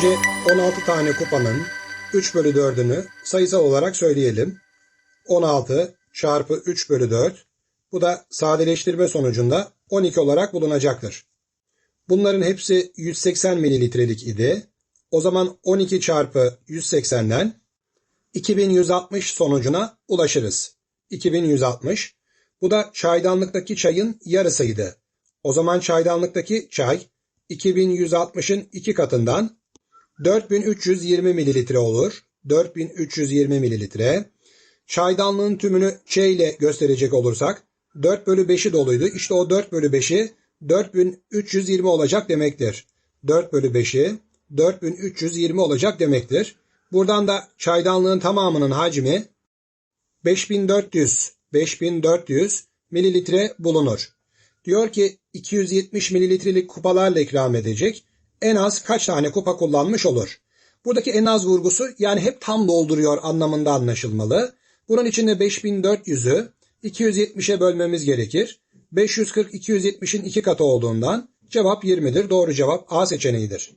Önce 16 tane kupanın 3 bölü 4'ünü sayısal olarak söyleyelim. 16 çarpı 3 bölü 4 bu da sadeleştirme sonucunda 12 olarak bulunacaktır. Bunların hepsi 180 mililitrelik idi. O zaman 12 çarpı 180'den 2160 sonucuna ulaşırız. 2160. Bu da çaydanlıktaki çayın yarısıydı. O zaman çaydanlıktaki çay 2160'ın iki katından 4320 mililitre olur. 4320 mililitre. Çaydanlığın tümünü Ç ile gösterecek olursak 4 bölü 5'i doluydu. İşte o 4 bölü 5'i 4320 olacak demektir. 4 bölü 5'i 4320 olacak demektir. Buradan da çaydanlığın tamamının hacmi 5400 5400 mililitre bulunur. Diyor ki 270 mililitrelik kupalarla ikram edecek. En az kaç tane kupa kullanmış olur? Buradaki en az vurgusu yani hep tam dolduruyor anlamında anlaşılmalı. Bunun için de 5400'ü 270'e bölmemiz gerekir. 540 270'in iki katı olduğundan cevap 20'dir. Doğru cevap A seçeneğidir.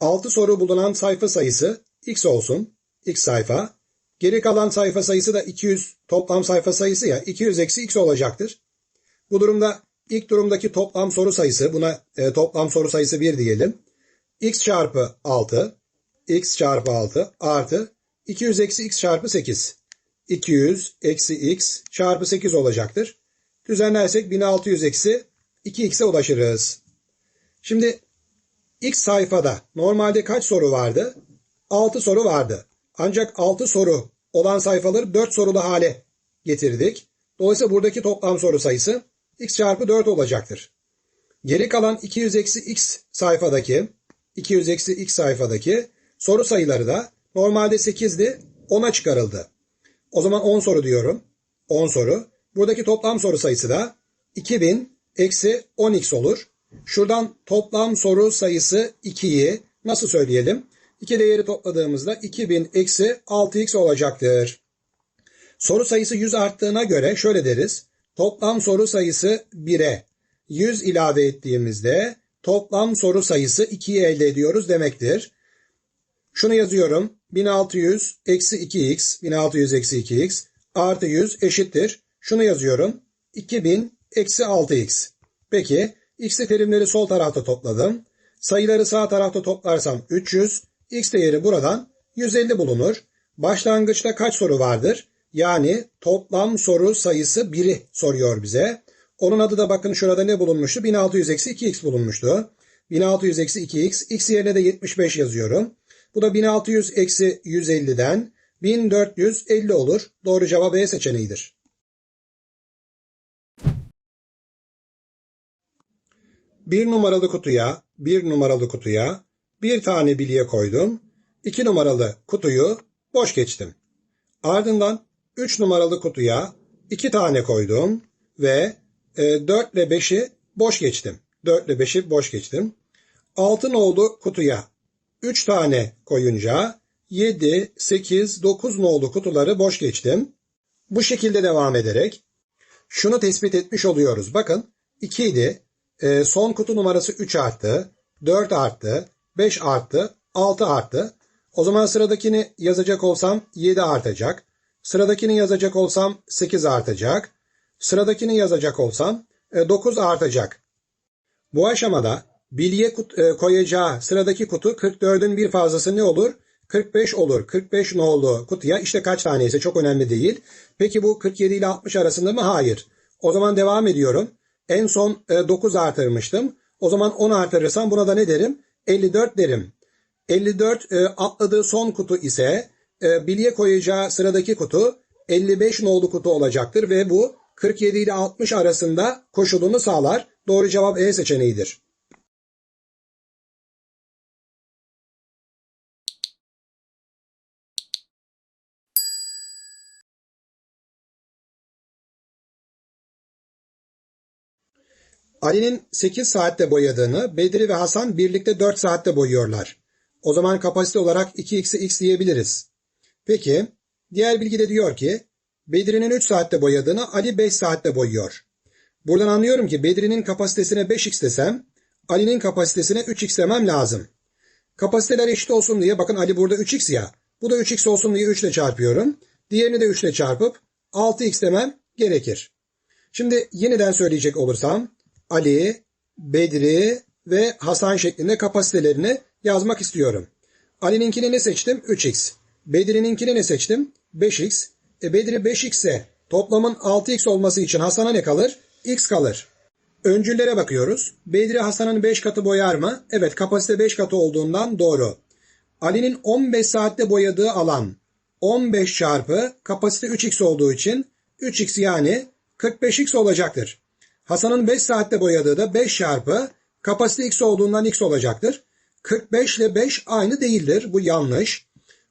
Altı soru bulunan sayfa sayısı x olsun. x sayfa. Geri kalan sayfa sayısı da 200 toplam sayfa sayısı ya 200 eksi x olacaktır. Bu durumda ilk durumdaki toplam soru sayısı buna e, toplam soru sayısı 1 diyelim. x çarpı 6 x çarpı 6 artı 200 eksi x çarpı 8. 200 eksi x çarpı 8 olacaktır. Düzenlersek 1600 eksi 2x'e ulaşırız. Şimdi X sayfada normalde kaç soru vardı? 6 soru vardı. Ancak 6 soru olan sayfaları 4 sorulu hale getirdik. Dolayısıyla buradaki toplam soru sayısı x çarpı 4 olacaktır. Geri kalan 200 eksi x sayfadaki 200 eksi x sayfadaki soru sayıları da normalde 8'di 10'a çıkarıldı. O zaman 10 soru diyorum. 10 soru. Buradaki toplam soru sayısı da 2000 eksi 10x olur. Şuradan toplam soru sayısı 2'yi nasıl söyleyelim? 2 değeri topladığımızda 2000 eksi 6x olacaktır. Soru sayısı 100 arttığına göre şöyle deriz. Toplam soru sayısı 1'e 100 ilave ettiğimizde toplam soru sayısı 2'yi elde ediyoruz demektir. Şunu yazıyorum. 1600 eksi 2x, 1600 eksi 2x artı 100 eşittir. Şunu yazıyorum. 2000 eksi 6x. Peki x'li terimleri sol tarafta topladım. Sayıları sağ tarafta toplarsam 300. x değeri buradan 150 bulunur. Başlangıçta kaç soru vardır? Yani toplam soru sayısı 1'i soruyor bize. Onun adı da bakın şurada ne bulunmuştu? 1600 eksi 2x bulunmuştu. 1600 eksi 2x. x yerine de 75 yazıyorum. Bu da 1600 eksi 150'den 1450 olur. Doğru cevap B seçeneğidir. Bir numaralı kutuya, bir numaralı kutuya bir tane bilye koydum. İki numaralı kutuyu boş geçtim. Ardından üç numaralı kutuya iki tane koydum ve e, 4 ile 5'i boş geçtim. 4 ile 5'i boş geçtim. Altı nolu kutuya 3 tane koyunca 7, 8, 9 nolu kutuları boş geçtim. Bu şekilde devam ederek şunu tespit etmiş oluyoruz. Bakın 2 idi. E, son kutu numarası 3 arttı, 4 arttı, 5 arttı, 6 arttı. O zaman sıradakini yazacak olsam 7 artacak. Sıradakini yazacak olsam 8 artacak. Sıradakini yazacak olsam 9 artacak. Bu aşamada bilye e, koyacağı sıradaki kutu 44'ün bir fazlası ne olur? 45 olur. 45 ne oldu kutuya işte kaç tane ise çok önemli değil. Peki bu 47 ile 60 arasında mı? Hayır. O zaman devam ediyorum. En son e, 9 artırmıştım. O zaman 10 artırırsam buna da ne derim? 54 derim. 54 e, atladığı son kutu ise e, bilye koyacağı sıradaki kutu 55 nolu kutu olacaktır ve bu 47 ile 60 arasında koşulunu sağlar. Doğru cevap E seçeneğidir. Ali'nin 8 saatte boyadığını Bedri ve Hasan birlikte 4 saatte boyuyorlar. O zaman kapasite olarak 2x'e x diyebiliriz. Peki diğer bilgi de diyor ki Bedri'nin 3 saatte boyadığını Ali 5 saatte boyuyor. Buradan anlıyorum ki Bedri'nin kapasitesine 5x desem Ali'nin kapasitesine 3x demem lazım. Kapasiteler eşit olsun diye bakın Ali burada 3x ya. Bu da 3x olsun diye 3 ile çarpıyorum. Diğerini de 3 ile çarpıp 6x demem gerekir. Şimdi yeniden söyleyecek olursam Ali, Bedri ve Hasan şeklinde kapasitelerini yazmak istiyorum. Ali'ninkini ne seçtim? 3x. Bedri'ninkini ne seçtim? 5x. E Bedri 5x ise toplamın 6x olması için Hasan'a ne kalır? x kalır. Öncüllere bakıyoruz. Bedri Hasan'ın 5 katı boyar mı? Evet kapasite 5 katı olduğundan doğru. Ali'nin 15 saatte boyadığı alan 15 çarpı kapasite 3x olduğu için 3x yani 45x olacaktır. Hasan'ın 5 saatte boyadığı da 5 çarpı kapasite x olduğundan x olacaktır. 45 ile 5 aynı değildir. Bu yanlış.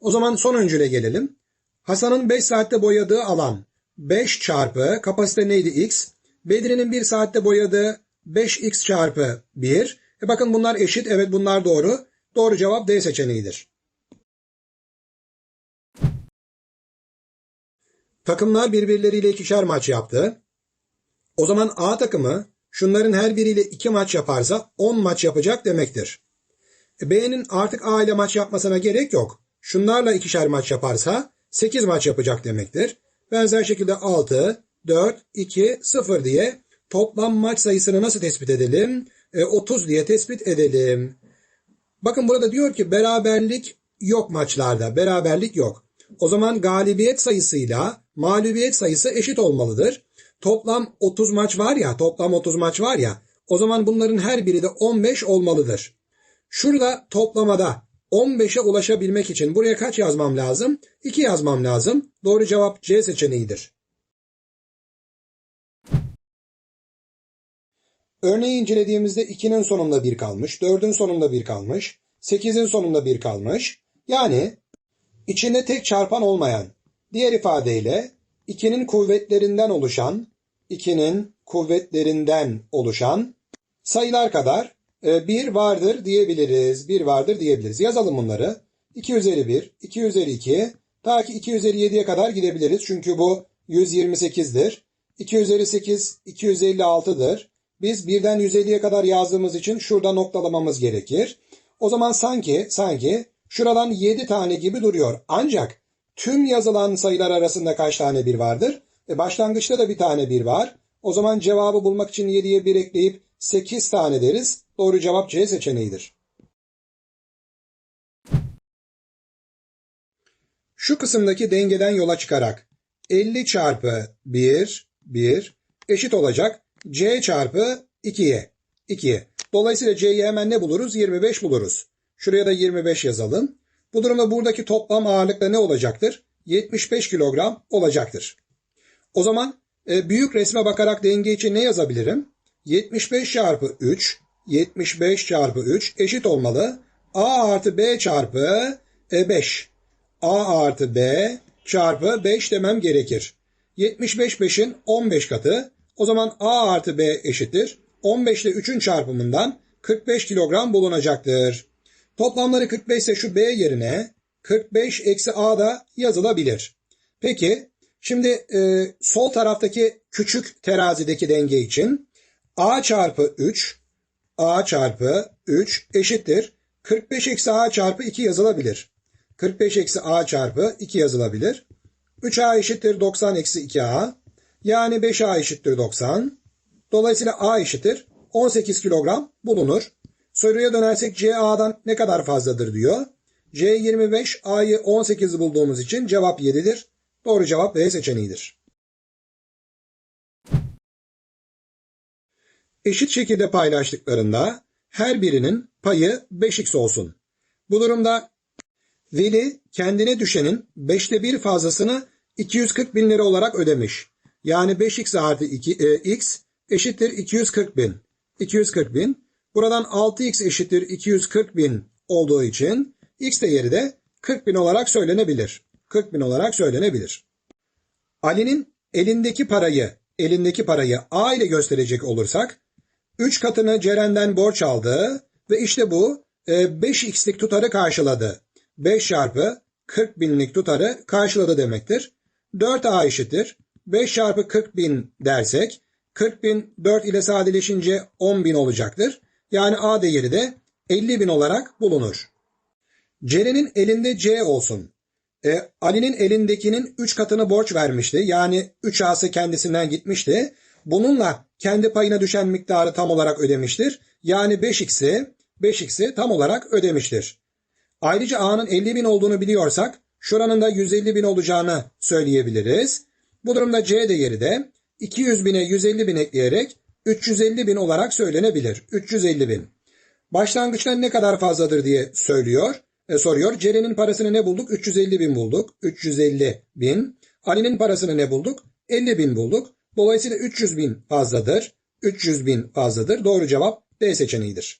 O zaman son öncüle gelelim. Hasan'ın 5 saatte boyadığı alan 5 çarpı kapasite neydi x? Bedri'nin 1 saatte boyadığı 5x çarpı 1. E bakın bunlar eşit. Evet bunlar doğru. Doğru cevap D seçeneğidir. Takımlar birbirleriyle ikişer maç yaptı. O zaman A takımı şunların her biriyle 2 maç yaparsa 10 maç yapacak demektir. E B'nin artık A ile maç yapmasına gerek yok. Şunlarla ikişer maç yaparsa 8 maç yapacak demektir. Benzer şekilde 6, 4, 2, 0 diye toplam maç sayısını nasıl tespit edelim? E, 30 diye tespit edelim. Bakın burada diyor ki beraberlik yok maçlarda. Beraberlik yok. O zaman galibiyet sayısıyla mağlubiyet sayısı eşit olmalıdır. Toplam 30 maç var ya, toplam 30 maç var ya. O zaman bunların her biri de 15 olmalıdır. Şurada toplamada 15'e ulaşabilmek için buraya kaç yazmam lazım? 2 yazmam lazım. Doğru cevap C seçeneğidir. Örneği incelediğimizde 2'nin sonunda 1 kalmış, 4'ün sonunda 1 kalmış, 8'in sonunda 1 kalmış. Yani içinde tek çarpan olmayan, diğer ifadeyle 2'nin kuvvetlerinden oluşan, 2'nin kuvvetlerinden oluşan sayılar kadar 1 vardır diyebiliriz. 1 vardır diyebiliriz. Yazalım bunları. 2 üzeri 1, 2 üzeri 2, ta ki 2 üzeri 7'ye kadar gidebiliriz. Çünkü bu 128'dir. 2 üzeri 8, 256'dır. Biz birden 150'ye kadar yazdığımız için şurada noktalamamız gerekir. O zaman sanki sanki şuradan 7 tane gibi duruyor. Ancak tüm yazılan sayılar arasında kaç tane bir vardır? E başlangıçta da bir tane bir var. O zaman cevabı bulmak için 7'ye 1 ekleyip 8 tane deriz. Doğru cevap C seçeneğidir. Şu kısımdaki dengeden yola çıkarak 50 çarpı 1, 1 eşit olacak C çarpı 2'ye. 2'ye. Dolayısıyla C'yi hemen ne buluruz? 25 buluruz. Şuraya da 25 yazalım. Bu durumda buradaki toplam ağırlıkta ne olacaktır? 75 kilogram olacaktır. O zaman e, büyük resme bakarak denge için ne yazabilirim? 75 çarpı 3, 75 çarpı 3 eşit olmalı. A artı B çarpı e, 5. A artı B çarpı 5 demem gerekir. 75 5'in 15 katı. O zaman A artı B eşittir. 15 ile 3'ün çarpımından 45 kilogram bulunacaktır. Toplamları 45 ise şu B yerine 45 eksi A da yazılabilir. Peki şimdi e, sol taraftaki küçük terazideki denge için A çarpı 3 A çarpı 3 eşittir. 45 eksi A çarpı 2 yazılabilir. 45 eksi A çarpı 2 yazılabilir. 3A eşittir 90 eksi 2A. Yani 5A eşittir 90. Dolayısıyla A eşittir 18 kilogram bulunur. Soruya dönersek C A'dan ne kadar fazladır diyor. C 25, A'yı 18 bulduğumuz için cevap 7'dir. Doğru cevap B seçeneğidir. Eşit şekilde paylaştıklarında her birinin payı 5x olsun. Bu durumda Veli kendine düşenin 5'te 1 fazlasını 240 bin lira olarak ödemiş. Yani 5x artı 2, e, x eşittir 240 bin. 240 bin. Buradan 6x eşittir 240 bin olduğu için x değeri de 40 bin olarak söylenebilir. 40 bin olarak söylenebilir. Ali'nin elindeki parayı elindeki parayı A ile gösterecek olursak 3 katını Ceren'den borç aldı ve işte bu 5x'lik e, tutarı karşıladı. 5 çarpı 40 binlik tutarı karşıladı demektir. 4A eşittir. 5 çarpı 40 bin dersek 40 bin 4 ile sadeleşince 10 bin olacaktır. Yani A değeri de 50 bin olarak bulunur. Ceren'in elinde C olsun. E, Ali'nin elindekinin 3 katını borç vermişti. Yani 3 A'sı kendisinden gitmişti. Bununla kendi payına düşen miktarı tam olarak ödemiştir. Yani 5x'i 5x'i tam olarak ödemiştir. Ayrıca A'nın 50 bin olduğunu biliyorsak şuranın da 150 bin olacağını söyleyebiliriz. Bu durumda C değeri de 200 bine 150 bin ekleyerek 350 bin olarak söylenebilir. 350 bin. Başlangıçta ne kadar fazladır diye söylüyor, e, soruyor. Ceren'in parasını ne bulduk? 350 bin bulduk. 350 bin. Ali'nin parasını ne bulduk? 50 bin bulduk. Dolayısıyla 300 bin fazladır. 300 bin fazladır. Doğru cevap D seçeneğidir.